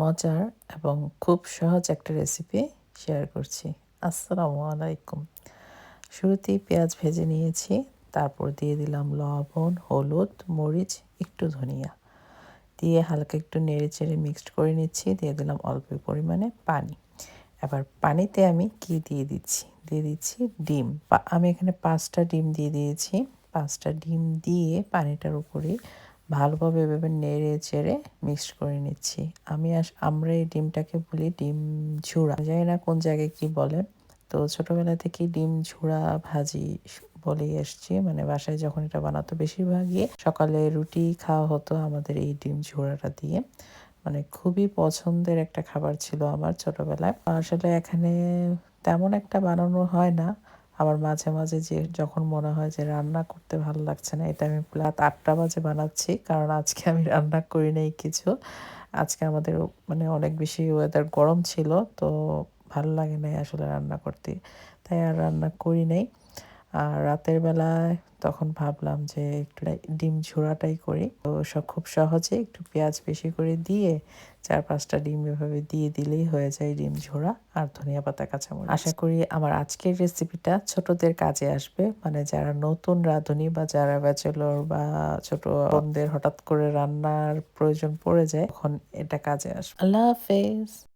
মজার এবং খুব সহজ একটা রেসিপি শেয়ার করছি। আসসালামু আলাইকুম। শুরুতেই পেঁয়াজ ভেজে নিয়েছি, তারপর দিয়ে দিলাম লবণ, হলুদ, মরিচ, একটু ধনিয়া। দিয়ে হালকা একটু নেড়ে চেড়ে মিক্সড করে নিচ্ছি, দিয়ে দিলাম অল্প পরিমাণে পানি। এবার পানিতে আমি কি দিয়ে দিচ্ছি? দিয়ে দিচ্ছি ডিম। আমি এখানে পাঁচটা ডিম দিয়ে দিয়েছি। পাঁচটা ডিম দিয়ে পানিটার উপরে ভালোভাবে এভাবে নেড়ে চেড়ে মিক্স করে নিচ্ছি। আমি আমরা এই ডিমটাকে বলি ডিম ঝুড়া। জানি না কোন জায়গায় কি বলে। তো ছোটোবেলা থেকেই ডিম ঝুড়া ভাজি বলেই এসছি। মানে বাসায় যখন এটা বানাতো বেশিরভাগই সকালে রুটি খাওয়া হতো আমাদের এই ডিম ঝোড়াটা দিয়ে। মানে খুবই পছন্দের একটা খাবার ছিল আমার ছোটোবেলায়। আসলে এখানে তেমন একটা বানানো হয় না। আবার মাঝে মাঝে যে যখন মনে হয় যে রান্না করতে ভালো লাগছে না, এটা আমি রাত আটটা বাজে বানাচ্ছি। কারণ আজকে আমি রান্না করি নাই কিছু। আজকে আমাদের মানে অনেক বেশি ওয়েদার গরম ছিল, তো ভালো লাগে নাই আসলে রান্না করতে। তাই আর রান্না করি নাই। আর রাতের বেলায় তখন ভাবলাম যে একটু ডিম ঝোড়াটাই করি। তো সব খুব সহজে একটু পেঁয়াজ বেশি করে দিয়ে চার পাঁচটা ডিম এভাবে দিয়ে দিলেই হয়ে যায় ডিম ঝোড়া আর ধনিয়া পাতা, কাঁচামরিচ। আশা করি আমার আজকের রেসিপিটা ছোটদের কাজে আসবে। মানে যারা নতুন রাঁধুনি বা যারা ব্যাচেলর বা ছোট বোনদের হঠাৎ করে রান্নার প্রয়োজন পড়ে যায়, তখন এটা কাজে আসবে। আল্লাহ হাফেজ।